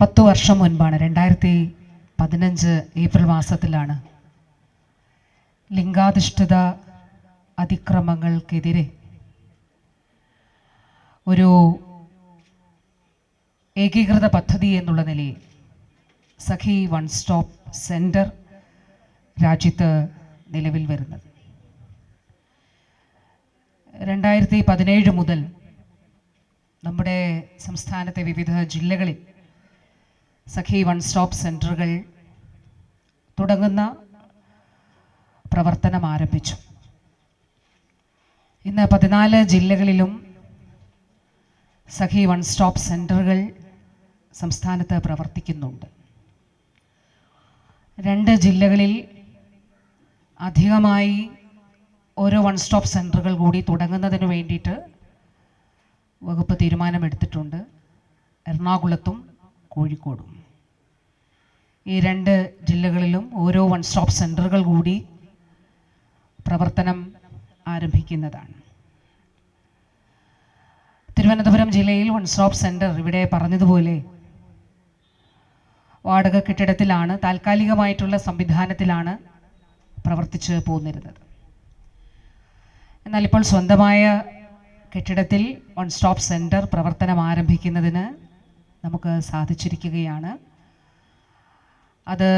പത്തു വർഷം മുൻപാണ് രണ്ടായിരത്തി പതിനഞ്ച് ഏപ്രിൽ മാസത്തിലാണ് ലിംഗാധിഷ്ഠിത അതിക്രമങ്ങൾക്കെതിരെ ഒരു ഏകീകൃത പദ്ധതി എന്നുള്ള നിലയിൽ സഖി വൺ സ്റ്റോപ്പ് സെന്റർ രാജ്യത്ത് നിലവിൽ വരുന്നത്. രണ്ടായിരത്തി പതിനേഴ് മുതൽ നമ്മുടെ സംസ്ഥാനത്തെ വിവിധ ജില്ലകളിൽ സഖി വൺ സ്റ്റോപ്പ് സെന്ററുകൾ തുടങ്ങുന്ന പ്രവർത്തനം ആരംഭിച്ചു. ഇന്ന് പതിനാല് ജില്ലകളിലും സഖി വൺ സ്റ്റോപ്പ് സെന്ററുകൾ സംസ്ഥാനത്ത് പ്രവർത്തിക്കുന്നുണ്ട്. രണ്ട് ജില്ലകളിൽ അധികമായി ഓരോ വൺ സ്റ്റോപ്പ് സെന്ററുകൾ കൂടി തുടങ്ങുന്നതിന് വേണ്ടിയിട്ട് വകുപ്പ് തീരുമാനമെടുത്തിട്ടുണ്ട്. എറണാകുളത്തും കോഴിക്കോടും. ഈ രണ്ട് ജില്ലകളിലും ഓരോ വൺ സ്റ്റോപ്പ് സെന്ററുകൾ കൂടി പ്രവർത്തനം ആരംഭിക്കുന്നതാണ്. തിരുവനന്തപുരം ജില്ലയിൽ വൺ സ്റ്റോപ്പ് സെന്റർ ഇവിടെ പറഞ്ഞതുപോലെ വാടക കെട്ടിടത്തിലാണ് താൽക്കാലികമായിട്ടുള്ള സംവിധാനത്തിലാണ് പ്രവർത്തിച്ച് പോന്നിരുന്നത്. എന്നാൽ ഇപ്പോൾ സ്വന്തമായ കെട്ടിടത്തിൽ വൺ സ്റ്റോപ്പ് സെന്റർ പ്രവർത്തനം ആരംഭിക്കുന്നതിന് നമുക്ക് സാധിച്ചിരിക്കുകയാണ്. അത്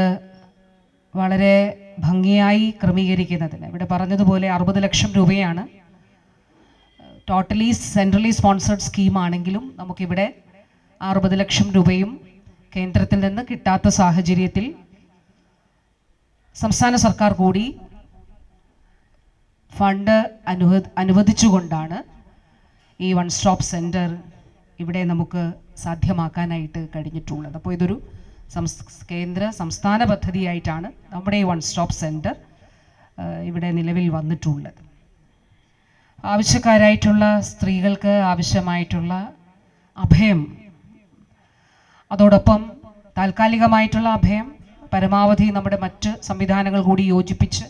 വളരെ ഭംഗിയായി ക്രമീകരിക്കുന്നതിന്. ഇവിടെ പറഞ്ഞതുപോലെ അറുപത് ലക്ഷം രൂപയാണ്. ടോട്ടലി സെൻട്രലി സ്പോൺസേഡ് സ്കീമാണെങ്കിലും നമുക്കിവിടെ അറുപത് ലക്ഷം രൂപയും കേന്ദ്രത്തിൽ നിന്ന് കിട്ടാത്ത സാഹചര്യത്തിൽ സംസ്ഥാന സർക്കാർ കൂടി ഫണ്ട് അനുവ അനുവദിച്ചുകൊണ്ടാണ് ഈ വൺ സ്റ്റോപ്പ് സെന്റർ ഇവിടെ നമുക്ക് സാധ്യമാക്കാനായിട്ട് കഴിഞ്ഞിട്ടുള്ളത്. അപ്പോൾ ഇതൊരു കേന്ദ്ര സംസ്ഥാന പദ്ധതിയായിട്ടാണ് നമ്മുടെ ഈ വൺ സ്റ്റോപ്പ് സെന്റർ ഇവിടെ നിലവിൽ വന്നിട്ടുള്ളത്. ആവശ്യക്കാരായിട്ടുള്ള സ്ത്രീകൾക്ക് ആവശ്യമായിട്ടുള്ള അഭയം അതോടൊപ്പം താൽക്കാലികമായിട്ടുള്ള അഭയം പരമാവധി നമ്മുടെ മറ്റ് സംവിധാനങ്ങൾ കൂടി യോജിപ്പിച്ച്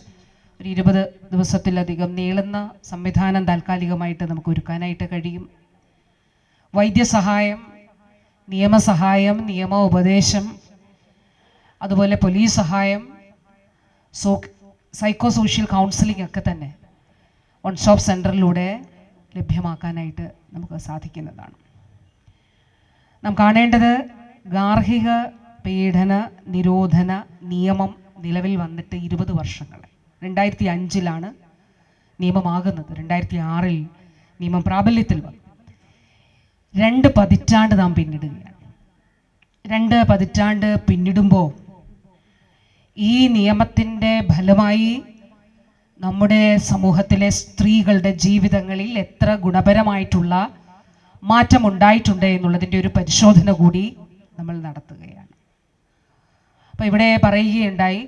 ഒരു ഇരുപത് ദിവസത്തിലധികം നീളുന്ന സംവിധാനം താൽക്കാലികമായിട്ട് നമുക്ക് ഒരുക്കാനായിട്ട് കഴിയും. വൈദ്യസഹായം നിയമസഹായം നിയമ ഉപദേശം അതുപോലെ പോലീസ് സഹായം സോ സൈക്കോ സോഷ്യൽ കൗൺസിലിംഗ് ഒക്കെ തന്നെ വൺ സ്റ്റോപ്പ് സെന്ററിലൂടെ ലഭ്യമാക്കാനായിട്ട് നമുക്ക് സാധിക്കുന്നതാണ്. നാം കാണേണ്ടത് ഗാർഹിക പീഡന നിരോധന നിയമം നിലവിൽ വന്നിട്ട് ഇരുപത് വർഷങ്ങൾ രണ്ടായിരത്തി അഞ്ചിലാണ് നിയമമാകുന്നത്. രണ്ടായിരത്തി ആറിൽ നിയമം പ്രാബല്യത്തിൽ വന്നു. രണ്ട് പതിറ്റാണ്ട് നാം പിന്നിടുകയാണ്. രണ്ട് പതിറ്റാണ്ട് പിന്നിടുമ്പോൾ ഈ നിയമത്തിന്റെ ഫലമായി നമ്മുടെ സമൂഹത്തിലെ സ്ത്രീകളുടെ ജീവിതങ്ങളിൽ എത്ര ഗുണപരമായിട്ടുള്ള മാറ്റമുണ്ടായിട്ടുണ്ട് എന്നുള്ളതിന്റെ ഒരു പരിശോധന കൂടി നമ്മൾ നടത്തുകയാണ്. അപ്പോൾ ഇവിടെ പറയുകയുണ്ടായി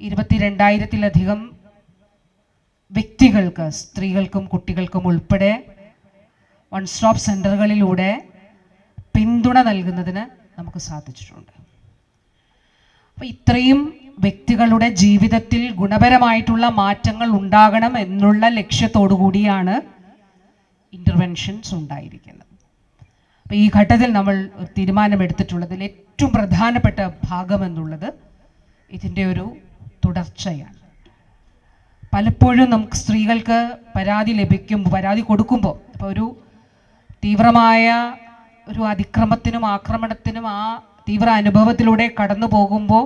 ഇരുപത്തിരണ്ടായിരത്തിലധികം വ്യക്തികൾക്ക് സ്ത്രീകൾക്കും കുട്ടികൾക്കും ഉൾപ്പെടെ വൺ സ്റ്റോപ്പ് സെന്ററുകളിലൂടെ പിന്തുണ നൽകുന്നതിന് നമുക്ക് സാധിച്ചിട്ടുണ്ട്. ഇത്രയും വ്യക്തികളുടെ ജീവിതത്തിൽ ഗുണപരമായിട്ടുള്ള മാറ്റങ്ങൾ ഉണ്ടാകണം എന്നുള്ള ലക്ഷ്യത്തോടു കൂടിയാണ് ഇന്റർവെൻഷൻസ് ഉണ്ടായിരിക്കുന്നത്. അപ്പോൾ ഈ ഘട്ടത്തിൽ നമ്മൾ തീരുമാനമെടുത്തിട്ടുള്ളതിൽ ഏറ്റവും പ്രധാനപ്പെട്ട ഭാഗം എന്നുള്ളത് ഇതിന്റെ ഒരു തുടർച്ചയാണ്. പലപ്പോഴും നമുക്ക് സ്ത്രീകൾക്ക് പരാതി ലഭിക്കും പരാതി കൊടുക്കുമ്പോൾ ഇപ്പോൾ ഒരു തീവ്രമായ ഒരു അതിക്രമത്തിനും ആക്രമണത്തിനും ആ തീവ്ര അനുഭവത്തിലൂടെ കടന്നു പോകുമ്പോൾ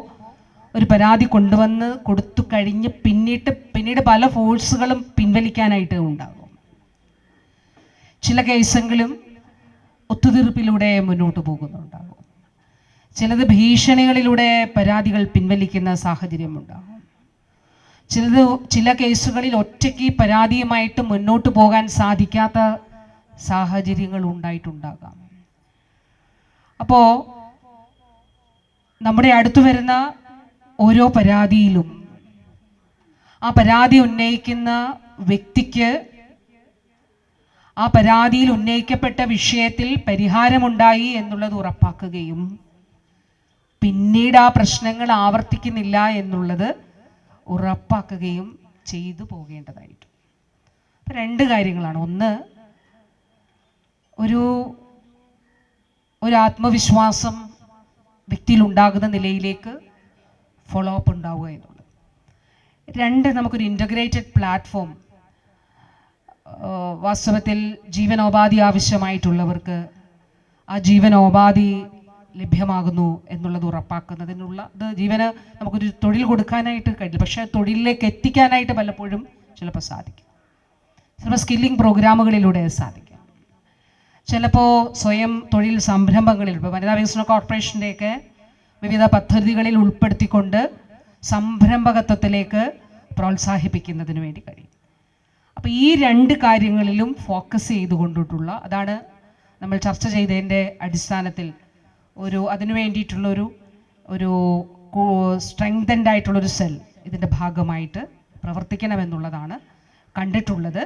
ഒരു പരാതി കൊണ്ടുവന്ന് കൊടുത്തു കഴിഞ്ഞ് പിന്നീട് പിന്നീട് പല ഫോഴ്സുകളും പിൻവലിക്കാനായിട്ട് ഉണ്ടാകും. ചില കേസെങ്കിലും ഒത്തുതീർപ്പിലൂടെ മുന്നോട്ട് പോകുന്നുണ്ടാകും. ചിലത് ഭീഷണികളിലൂടെ പരാതികൾ പിൻവലിക്കുന്ന സാഹചര്യം ഉണ്ടാകും. ചിലത് ചില കേസുകളിൽ ഒറ്റയ്ക്ക് പരാതിയുമായിട്ട് മുന്നോട്ട് പോകാൻ സാധിക്കാത്ത സാഹചര്യങ്ങൾ ഉണ്ടായിട്ടുണ്ടാകാം. അപ്പോൾ നമ്മുടെ അടുത്ത് വരുന്ന ഓരോ പരാതിയിലും. ആ പരാതി ഉന്നയിക്കുന്ന വ്യക്തിക്ക് ആ പരാതിയിൽ ഉന്നയിക്കപ്പെട്ട വിഷയത്തിൽ പരിഹാരമുണ്ടായി എന്നുള്ളത് ഉറപ്പാക്കുകയും പിന്നീട് ആ പ്രശ്നങ്ങൾ ആവർത്തിക്കുന്നില്ല എന്നുള്ളത് ഉറപ്പാക്കുകയും ചെയ്തു പോകേണ്ടതായിട്ട് രണ്ട് കാര്യങ്ങളാണ്. ഒന്ന് ഒരു ഒരു ആത്മവിശ്വാസം വ്യക്തിയിൽ ഉണ്ടാകുന്ന നിലയിലേക്ക് ഫോളോ അപ്പ് ഉണ്ടാവുക എന്നുള്ളത്. രണ്ട് നമുക്കൊരു ഇന്റഗ്രേറ്റഡ് പ്ലാറ്റ്ഫോം വാസ്തവത്തിൽ ജീവനോപാധി ആവശ്യമായിട്ടുള്ളവർക്ക് ആ ജീവനോപാധി ലഭ്യമാകുന്നു എന്നുള്ളത് ഉറപ്പാക്കുന്നതിനുള്ള ഇത് ജീവന് നമുക്കൊരു തൊഴിൽ കൊടുക്കാനായിട്ട് കഴിയില്ല. പക്ഷേ തൊഴിലിലേക്ക് എത്തിക്കാനായിട്ട് പലപ്പോഴും ചിലപ്പോൾ സാധിക്കും. ചിലപ്പോൾ സ്കില്ലിംഗ് പ്രോഗ്രാമുകളിലൂടെ സാധിക്കും. ചിലപ്പോൾ സ്വയം തൊഴിൽ സംരംഭങ്ങളിൽ ഇപ്പോൾ വനിതാ വികസന കോർപ്പറേഷന്റെയൊക്കെ വിവിധ പദ്ധതികളിൽ ഉൾപ്പെടുത്തിക്കൊണ്ട് സംരംഭകത്വത്തിലേക്ക് പ്രോത്സാഹിപ്പിക്കുന്നതിന് വേണ്ടി കഴിയും. അപ്പോൾ ഈ രണ്ട് കാര്യങ്ങളിലും ഫോക്കസ് ചെയ്തുകൊണ്ടിട്ടുള്ള അതാണ് നമ്മൾ ചർച്ച ചെയ്തതിന്റെ അടിസ്ഥാനത്തിൽ ഒരു അതിനു വേണ്ടിയിട്ടുള്ളൊരു ഒരു സ്ട്രെങ്തൻഡ് ആയിട്ടുള്ളൊരു സെൽ ഇതിന്റെ ഭാഗമായിട്ട് പ്രവർത്തിക്കണമെന്നുള്ളതാണ് കണ്ടിട്ടുള്ളത്.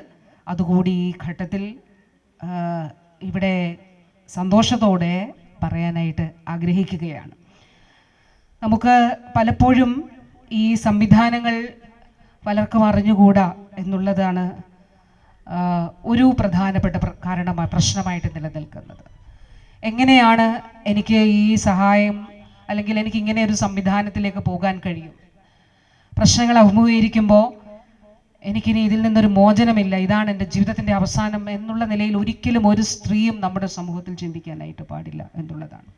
അതുകൂടി ഈ ഘട്ടത്തിൽ ഇവിടെ സന്തോഷത്തോടെ പറയാനായിട്ട് ആഗ്രഹിക്കുകയാണ്. നമുക്ക് പലപ്പോഴും ഈ സംവിധാനങ്ങൾ പലർക്കും അറിഞ്ഞുകൂടാ എന്നുള്ളതാണ് ഒരു പ്രധാനപ്പെട്ട കാരണമായി പ്രശ്നമായിട്ട് നിലനിൽക്കുന്നത്. എങ്ങനെയാണ് എനിക്ക് ഈ സഹായം അല്ലെങ്കിൽ എനിക്ക് ഇങ്ങനെ ഒരു സംവിധാനത്തിലേക്ക് പോകാൻ കഴിയും? പ്രശ്നങ്ങൾ അഭിമുഖീകരിക്കുമ്പോൾ എനിക്കിനി ഇതിൽ നിന്നൊരു മോചനമില്ല. ഇതാണ് എന്റെ ജീവിതത്തിന്റെ അവസാനം എന്നുള്ള നിലയിൽ ഒരിക്കലും ഒരു സ്ത്രീയും നമ്മുടെ സമൂഹത്തിൽ ചിന്തിക്കാനായിട്ട് പാടില്ല എന്നുള്ളതാണ്.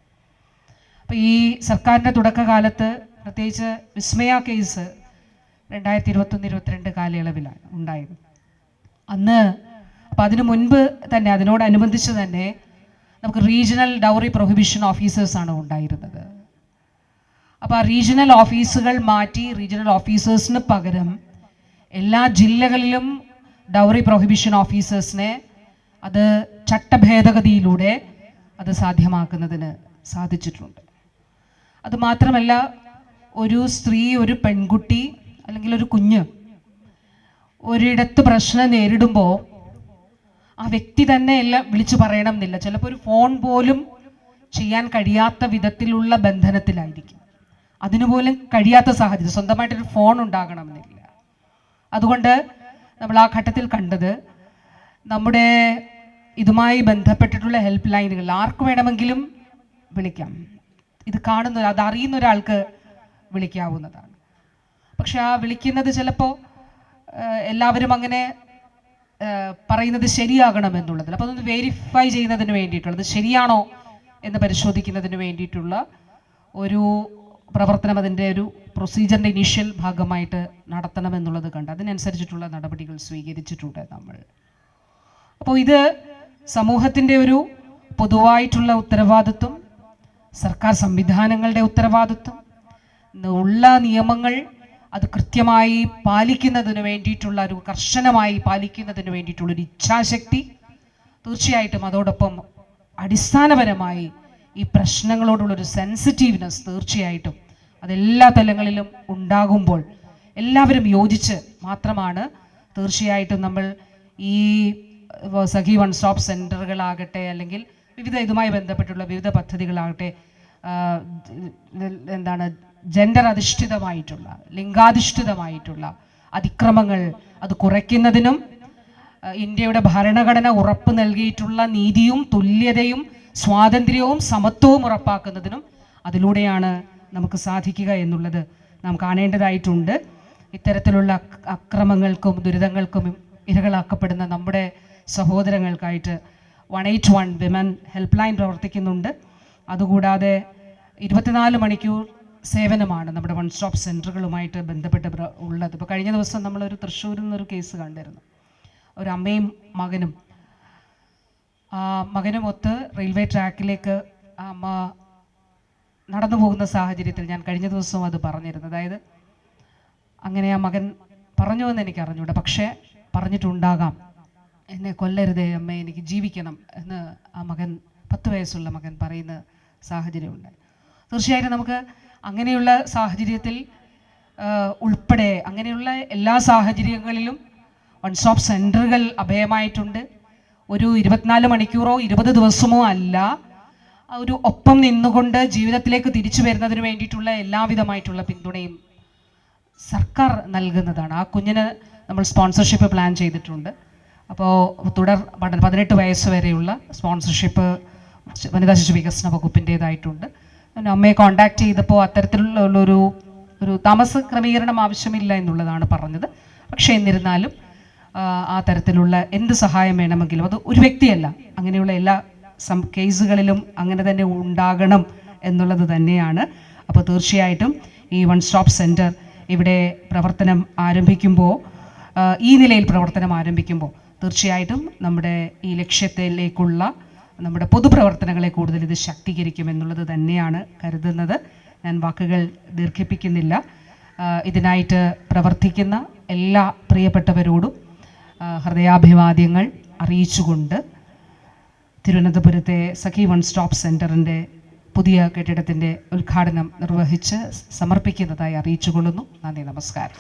അപ്പോൾ ഈ സർക്കാരിന്റെ തുടക്കകാലത്ത് പ്രത്യേകിച്ച് വിസ്മയ കേസ് രണ്ടായിരത്തി ഇരുപത്തൊന്ന് ഇരുപത്തിരണ്ട് കാലയളവിലാണ് ഉണ്ടായത്. അന്ന് അപ്പോൾ അതിനു മുൻപ് തന്നെ അതിനോടനുബന്ധിച്ച് തന്നെ നമുക്ക് റീജിയണൽ ഡൗറി പ്രൊഹിബിഷൻ ഓഫീസേഴ്സാണ് ഉണ്ടായിരുന്നത്. അപ്പോൾ ആ റീജിയണൽ ഓഫീസുകൾ മാറ്റി റീജിയണൽ ഓഫീസേഴ്സിന് പകരം എല്ലാ ജില്ലകളിലും ഡൗറി പ്രൊഹിബിഷൻ ഓഫീസേഴ്സിനെ അത് ചട്ടഭേദഗതിയിലൂടെ അത് സാധ്യമാക്കുന്നതിന് സാധിച്ചിട്ടുണ്ട്. അതുമാത്രമല്ല ഒരു സ്ത്രീ ഒരു പെൺകുട്ടി അല്ലെങ്കിൽ ഒരു കുഞ്ഞ് ഒരിടത്ത് പ്രശ്നം നേരിടുമ്പോൾ ആ വ്യക്തി തന്നെ എല്ലാം വിളിച്ചു പറയണം എന്നില്ല. ചിലപ്പോൾ ഒരു ഫോൺ പോലും ചെയ്യാൻ കഴിയാത്ത വിധത്തിലുള്ള ബന്ധനത്തിലായിരിക്കും. അതിനുപോലും കഴിയാത്ത സാഹചര്യം. സ്വന്തമായിട്ടൊരു ഫോൺ ഉണ്ടാകണമെന്നില്ല അതുകൊണ്ട് നമ്മൾ ആ ഘട്ടത്തിൽ കണ്ടത് നമ്മുടെ ഇതുമായി ബന്ധപ്പെട്ടിട്ടുള്ള ഹെൽപ്പ് ലൈനുകൾ ആർക്ക് വേണമെങ്കിലും വിളിക്കാം. ഇത് കാണുന്ന അത് അറിയുന്ന ഒരാൾക്ക് വിളിക്കാവുന്നതാണ്. പക്ഷെ ആ വിളിക്കുന്നത് ചിലപ്പോൾ എല്ലാവരും അങ്ങനെ പറയുന്നത് ശരിയാകണം എന്നുള്ളതിൽ. അപ്പോൾ അതൊന്ന് വെരിഫൈ ചെയ്യുന്നതിന് വേണ്ടിയിട്ടുള്ളത് ശരിയാണോ എന്ന് പരിശോധിക്കുന്നതിന് വേണ്ടിയിട്ടുള്ള ഒരു പ്രവർത്തനം അതിന്റെ ഒരു പ്രൊസീജിയറിന്റെ ഇനീഷ്യൽ ഭാഗമായിട്ട് നടത്തണമെന്നുള്ളത് കണ്ട് അതിനനുസരിച്ചിട്ടുള്ള നടപടികൾ സ്വീകരിച്ചിട്ടുണ്ട് നമ്മൾ. അപ്പോൾ ഇത് സമൂഹത്തിന്റെ ഒരു പൊതുവായിട്ടുള്ള ഉത്തരവാദിത്വം സർക്കാർ സംവിധാനങ്ങളുടെ ഉത്തരവാദിത്വം ഉള്ള നിയമങ്ങൾ അത് കൃത്യമായി പാലിക്കുന്നതിന് വേണ്ടിയിട്ടുള്ള ഒരു കർശനമായി പാലിക്കുന്നതിന് വേണ്ടിയിട്ടുള്ളൊരു ഇച്ഛാശക്തി തീർച്ചയായിട്ടും അതോടൊപ്പം അടിസ്ഥാനപരമായി ഈ പ്രശ്നങ്ങളോടുള്ള ഒരു സെൻസിറ്റീവ്നെസ് തീർച്ചയായിട്ടും അതെല്ലാ തലങ്ങളിലും ഉണ്ടാകുമ്പോൾ എല്ലാവരും യോജിച്ച് മാത്രമാണ് തീർച്ചയായിട്ടും നമ്മൾ ഈ സഖി വൺ സ്റ്റോപ്പ് സെന്ററുകളാകട്ടെ അല്ലെങ്കിൽ വിവിധ ഇതുമായി ബന്ധപ്പെട്ടുള്ള വിവിധ പദ്ധതികളാകട്ടെ എന്താണ് ജെൻഡർ അധിഷ്ഠിതമായിട്ടുള്ള ലിംഗാധിഷ്ഠിതമായിട്ടുള്ള അതിക്രമങ്ങൾ അത് കുറയ്ക്കുന്നതിനും ഇന്ത്യയുടെ ഭരണഘടന ഉറപ്പ് നൽകിയിട്ടുള്ള നീതിയും തുല്യതയും സ്വാതന്ത്ര്യവും സമത്വവും ഉറപ്പാക്കുന്നതിനും അതിലൂടെയാണ് നമുക്ക് സാധിക്കുക എന്നുള്ളത് നാം കാണേണ്ടതായിട്ടുണ്ട്. ഇത്തരത്തിലുള്ള അക്- അക്രമങ്ങൾക്കും ദുരിതങ്ങൾക്കും ഇരകളാക്കപ്പെടുന്ന നമ്മുടെ സഹോദരങ്ങൾക്കായിട്ട് one eight one women help line പ്രവർത്തിക്കുന്നുണ്ട്. അതുകൂടാതെ ഇരുപത്തിനാല് മണിക്കൂർ സേവനമാണ് നമ്മുടെ വൺ സ്റ്റോപ്പ് സെന്ററുകളുമായിട്ട് ബന്ധപ്പെട്ട് ഉള്ളത്. ഇപ്പോൾ കഴിഞ്ഞ ദിവസം നമ്മളൊരു തൃശ്ശൂരിൽ നിന്നൊരു കേസ് കണ്ടിരുന്നു. ഒരു അമ്മയും മകനും മകനുമൊത്ത് റെയിൽവേ ട്രാക്കിലേക്ക് അമ്മ നടന്നു പോകുന്ന സാഹചര്യത്തിൽ ഞാൻ കഴിഞ്ഞ ദിവസവും അത് പറഞ്ഞിരുന്നു. അതായത് അങ്ങനെ ആ മകൻ പറഞ്ഞു എന്ന് എനിക്ക് അറിഞ്ഞൂടെ. പക്ഷേ പറഞ്ഞിട്ടുണ്ടാകാം. എന്നെ കൊല്ലരുതേ അമ്മ എനിക്ക് ജീവിക്കണം എന്ന് ആ മകൻ പത്ത് വയസ്സുള്ള മകൻ പറയുന്ന സാഹചര്യമുണ്ട്. തീർച്ചയായിട്ടും നമുക്ക് അങ്ങനെയുള്ള സാഹചര്യത്തിൽ ഉൾപ്പെടെ അങ്ങനെയുള്ള എല്ലാ സാഹചര്യങ്ങളിലും വൺ സ്റ്റോപ്പ് സെന്ററുകൾ അഭയമായിട്ടുണ്ട്. ഒരു ഇരുപത്തിനാല് മണിക്കൂറോ ഇരുപത് ദിവസമോ അല്ല ഒരു ഒപ്പം നിന്നുകൊണ്ട് ജീവിതത്തിലേക്ക് തിരിച്ചു വരുന്നതിന് വേണ്ടിയിട്ടുള്ള എല്ലാവിധമായിട്ടുള്ള പിന്തുണയും സർക്കാർ നൽകുന്നതാണ്. ആ കുഞ്ഞിന് നമ്മൾ സ്പോൺസർഷിപ്പ് പ്ലാൻ ചെയ്തിട്ടുണ്ട്. അപ്പോൾ തുടർ പതിനെട്ട് വയസ്സ് വരെയുള്ള സ്പോൺസർഷിപ്പ് വനിതാ ശിശു വികസന വകുപ്പിന്റേതായിട്ടുണ്ട്. അമ്മയെ കോണ്ടാക്ട് ചെയ്തപ്പോൾ അത്തരത്തിലുള്ള ഒരു ഒരു താമസ ക്രമീകരണം ആവശ്യമില്ല എന്നുള്ളതാണ് പറഞ്ഞത്. പക്ഷേ എന്നിരുന്നാലും ആ, തരത്തിലുള്ള എന്ത് സഹായം വേണമെങ്കിലും അത് ഒരു വ്യക്തിയല്ല. അങ്ങനെയുള്ള എല്ലാ സം കേസുകളിലും അങ്ങനെ തന്നെ ഉണ്ടാകണം എന്നുള്ളത് തന്നെയാണ്. അപ്പോൾ തീർച്ചയായിട്ടും ഈ വൺ സ്റ്റോപ്പ് സെന്റർ ഇവിടെ പ്രവർത്തനം ആരംഭിക്കുമ്പോൾ ഈ നിലയിൽ പ്രവർത്തനം ആരംഭിക്കുമ്പോൾ തീർച്ചയായിട്ടും നമ്മുടെ ഈ ലക്ഷ്യത്തിലേക്കുള്ള നമ്മുടെ പൊതുപ്രവർത്തനങ്ങളെ കൂടുതൽ ഇത് ശക്തീകരിക്കും എന്നുള്ളത് തന്നെയാണ് കരുതുന്നത്. ഞാൻ വാക്കുകൾ ദീർഘിപ്പിക്കുന്നില്ല. ഇതിനായിട്ട് പ്രവർത്തിക്കുന്ന എല്ലാ പ്രിയപ്പെട്ടവരോടും ഹൃദയാഭിവാദ്യങ്ങൾ അറിയിച്ചുകൊണ്ട് തിരുവനന്തപുരത്തെ സഖി വൺ സ്റ്റോപ്പ് സെന്ററിന്റെ പുതിയ കെട്ടിടത്തിന്റെ ഉദ്ഘാടനം നിർവഹിച്ച് സമർപ്പിക്കുന്നതായി അറിയിച്ചുകൊള്ളുന്നു. നന്ദി നമസ്കാരം.